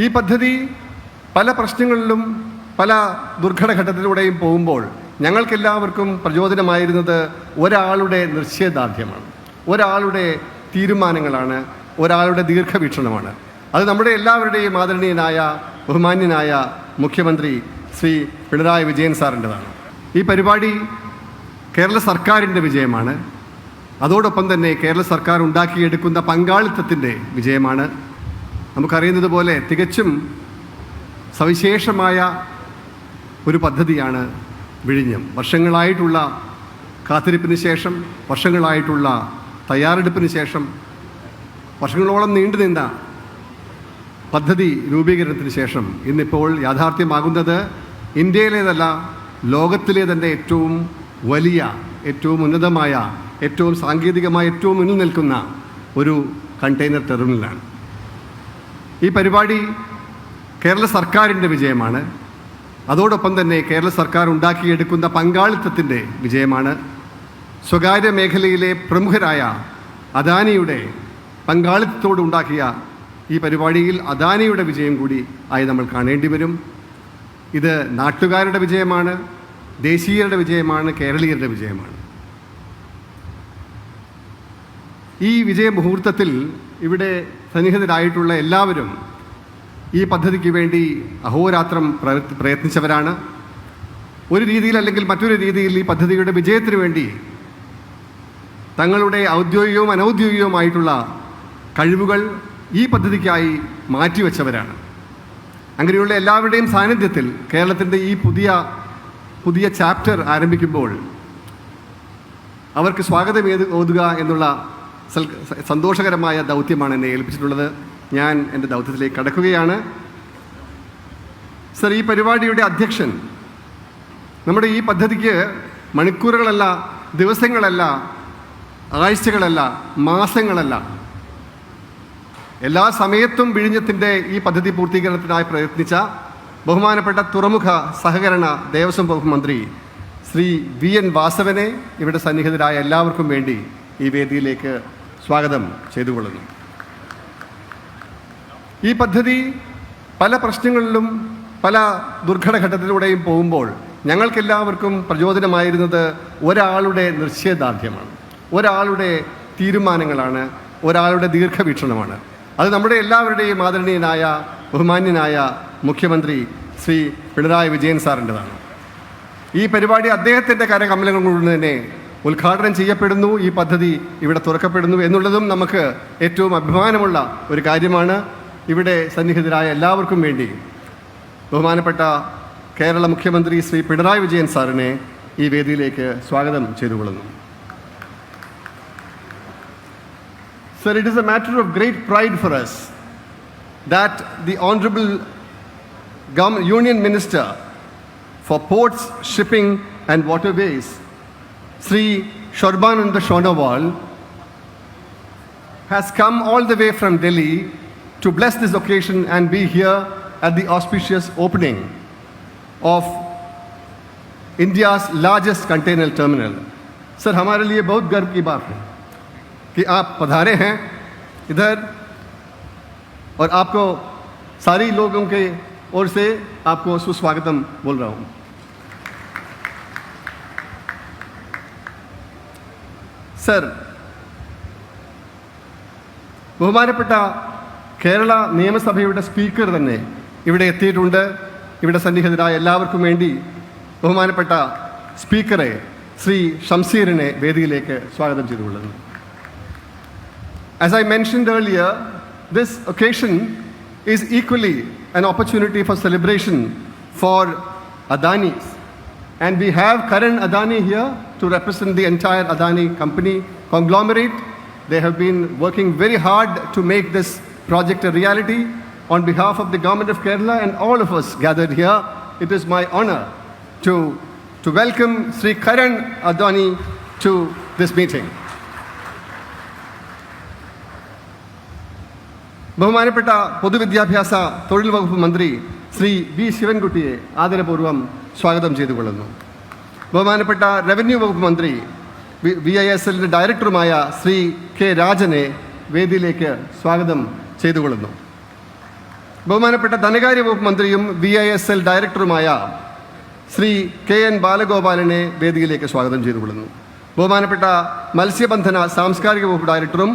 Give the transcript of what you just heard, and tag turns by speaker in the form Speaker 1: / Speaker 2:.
Speaker 1: ഈ പദ്ധതി പല പ്രശ്നങ്ങളിലും പല ദുർഘടഘട്ടത്തിലൂടെയും പോകുമ്പോൾ ഞങ്ങൾക്കെല്ലാവർക്കും പ്രചോദനമായിരുന്നത് ഒരാളുടെ നിശ്ചയദാർഢ്യമാണ്. ഒരാളുടെ തീരുമാനങ്ങളാണ് ഒരാളുടെ ദീർഘവീക്ഷണമാണ്. അത് നമ്മുടെ എല്ലാവരുടെയും ആദരണീയനായ ബഹുമാന്യനായ മുഖ്യമന്ത്രി ശ്രീ പിണറായി വിജയൻ സാറിന്റെതാണ്. ഈ പരിപാടി കേരള സർക്കാരിന്റെ വിജയമാണ്. അതോടൊപ്പം തന്നെ കേരള സർക്കാർ ഉണ്ടാക്കിയെടുക്കുന്ന പങ്കാളിത്തത്തിന്റെ വിജയമാണ്. നമുക്കറിയുന്നത് പോലെ തികച്ചും സവിശേഷമായ ഒരു പദ്ധതിയാണ് വിഴിഞ്ഞം. വർഷങ്ങളായിട്ടുള്ള കാത്തിരിപ്പിന് ശേഷം വർഷങ്ങളായിട്ടുള്ള തയ്യാറെടുപ്പിന് ശേഷം വർഷങ്ങളോളം നീണ്ടു നിന്ന പദ്ധതി രൂപീകരണത്തിന് ശേഷം ഇന്നിപ്പോൾ യാഥാർത്ഥ്യമാകുന്നത് ഇന്ത്യയിലേതല്ല ലോകത്തിലെ തന്നെ ഏറ്റവും വലിയ ഏറ്റവും ഉന്നതമായ ഏറ്റവും സാങ്കേതികമായ ഏറ്റവും മുന്നിൽ നിൽക്കുന്ന ഒരു കണ്ടെയ്നർ ടെർമിനലാണ്. ഈ പരിപാടി കേരള സർക്കാരിന്റെ വിജയമാണ്. അതോടൊപ്പം തന്നെ കേരള സർക്കാർ ഉണ്ടാക്കിയെടുക്കുന്ന പങ്കാളിത്തത്തിന്റെ വിജയമാണ്. സ്വകാര്യ മേഖലയിലെ പ്രമുഖരായ അദാനിയുടെ പങ്കാളിത്തത്തോട് ഉണ്ടാക്കിയ ഈ പരിപാടിയിൽ അദാനിയുടെ വിജയം കൂടി ആയി നമ്മൾ കാണേണ്ടി വരും. ഇത് നാട്ടുകാരുടെ വിജയമാണ് ദേശീയരുടെ വിജയമാണ് കേരളീയരുടെ വിജയമാണ്. ഈ വിജയമുഹൂർത്തത്തിൽ ഇവിടെ സന്നിഹിതരായിട്ടുള്ള എല്ലാവരും ഈ പദ്ധതിക്ക് വേണ്ടി അഹോരാത്രം പ്രയത്നിച്ചവരാണ്. ഒരു രീതിയിൽ അല്ലെങ്കിൽ മറ്റൊരു രീതിയിൽ ഈ പദ്ധതിയുടെ വിജയത്തിന് വേണ്ടി തങ്ങളുടെ ഔദ്യോഗികവും അനൗദ്യോഗികവുമായിട്ടുള്ള കഴിവുകൾ ഈ പദ്ധതിക്കായി മാറ്റിവെച്ചവരാണ്. അങ്ങനെയുള്ള എല്ലാവരുടെയും സാന്നിധ്യത്തിൽ കേരളത്തിന്റെ ഈ പുതിയ പുതിയ ചാപ്റ്റർ ആരംഭിക്കുമ്പോൾ അവർക്ക് സ്വാഗതം ഏത് ഓതുക എന്നുള്ള സന്തോഷകരമായ ദൗത്യമാണ് എന്നെ ഏൽപ്പിച്ചിട്ടുള്ളത്. ഞാൻ എന്റെ ദൗത്യത്തിലേക്ക് കടക്കുകയാണ്. സർ ഈ പരിപാടിയുടെ അധ്യക്ഷൻ നമ്മുടെ ഈ പദ്ധതിക്ക് മണിക്കൂറുകളല്ല ദിവസങ്ങളല്ല ആഴ്ചകളല്ല മാസങ്ങളല്ല. എല്ലാ സമയത്തും വിഴിഞ്ഞത്തിന്റെ ഈ പദ്ധതി പൂർത്തീകരണത്തിനായി പ്രയത്നിച്ച ബഹുമാനപ്പെട്ട തുറമുഖ സഹകരണ ദേവസ്വം വകുപ്പ് മന്ത്രി ശ്രീ വി എൻ വാസവനെ ഇവിടെ സന്നിഹിതരായ എല്ലാവർക്കും വേണ്ടി ഈ വേദിയിലേക്ക് സ്വാഗതം ചെയ്തുകൊള്ളുന്നു. ഈ പദ്ധതി പല പ്രശ്നങ്ങളിലും പല ദുർഘടഘട്ടത്തിലൂടെയും പോകുമ്പോൾ ഞങ്ങൾക്കെല്ലാവർക്കും പ്രചോദനമായിരുന്നത് ഒരാളുടെ നിശ്ചയദാർഢ്യമാണ്. ഒരാളുടെ തീരുമാനങ്ങളാണ് ഒരാളുടെ ദീർഘവീക്ഷണമാണ്. അത് നമ്മുടെ എല്ലാവരുടെയും ആദരണീയനായ ബഹുമാന്യനായ മുഖ്യമന്ത്രി ശ്രീ പിണറായി വിജയൻ സാറിന്റെതാണ്. ഈ പരിപാടി അദ്ദേഹത്തിന്റെ കരകമലങ്ങൾ കൊണ്ട് തന്നെ ഉദ്ഘാടനം ചെയ്യപ്പെടുന്നു. ഈ പദ്ധതി ഇവിടെ തുറക്കപ്പെടുന്നു എന്നുള്ളതും നമുക്ക് ഏറ്റവും അഭിമാനമുള്ള ഒരു കാര്യമാണ്. ഇവിടെ സന്നിഹിതരായ എല്ലാവർക്കും വേണ്ടി ബഹുമാനപ്പെട്ട കേരള മുഖ്യമന്ത്രി ശ്രീ പിണറായി വിജയൻ സാറിനെ ഈ വേദിയിലേക്ക് സ്വാഗതം ചെയ്തുകൊള്ളുന്നു sir it is a matter of great pride for us that the honourable union Minister for Ports, Shipping and Waterways, Sri Shorbananda Shonawal, has come all the way from Delhi to bless this occasion and be here at the auspicious opening of India's largest container terminal. Sir हमारे लिए बहुत गर्व की बात है कि आप पधारे हैं इधर और आपको सारी लोगों के ओर से आपको सुस्वागतम बोल रहा हूँ സർ ബഹുമാനപ്പെട്ട കേരള നിയമസഭയുടെ സ്പീക്കർ തന്നെ ഇവിടെ എത്തിയിട്ടുണ്ട് ഇവിടെ സന്നിഹിതരായ എല്ലാവർക്കും വേണ്ടി ബഹുമാനപ്പെട്ട സ്പീക്കറെ ശ്രീ ഷംസീറിനെ വേദിയിലേക്ക് സ്വാഗതം ചെയ്തുകൊള്ളുന്നു As I mentioned earlier, this occasion is equally an opportunity for celebration for Adanis. And we have Karan Adani here to represent the entire Adani company conglomerate. They have been working very hard to make this project a reality. On behalf of the government of Kerala and all of us gathered here, it is my honor to, to welcome Sri Karan Adani to this meeting. ബഹുമാനപ്പെട്ട പൊതുവിദ്യാഭ്യാസ തൊഴിൽ വകുപ്പ് മന്ത്രി Shri V ശിവൻകുട്ടിയെ ആദരപൂർവ്വം സ്വാഗതം ചെയ്തുകൊള്ളുന്നു ബഹുമാനപ്പെട്ട revenue വകുപ്പ് മന്ത്രി വി ഐ എസ് എല്ലിന്റെ ഡയറക്ടറുമായ ശ്രീ കെ രാജനെ വേദിയിലേക്ക് സ്വാഗതം ചെയ്തുകൊള്ളുന്നു. ബഹുമാനപ്പെട്ട ധനകാര്യ വകുപ്പ് മന്ത്രിയും വി ഐ എസ് എൽ ഡയറക്ടറുമായ ശ്രീ കെ എൻ ബാലഗോപാലനെ വേദിയിലേക്ക് സ്വാഗതം ചെയ്തുകൊള്ളുന്നു. ബഹുമാനപ്പെട്ട മത്സ്യബന്ധന സാംസ്കാരിക വകുപ്പ് ഡയറക്ടറും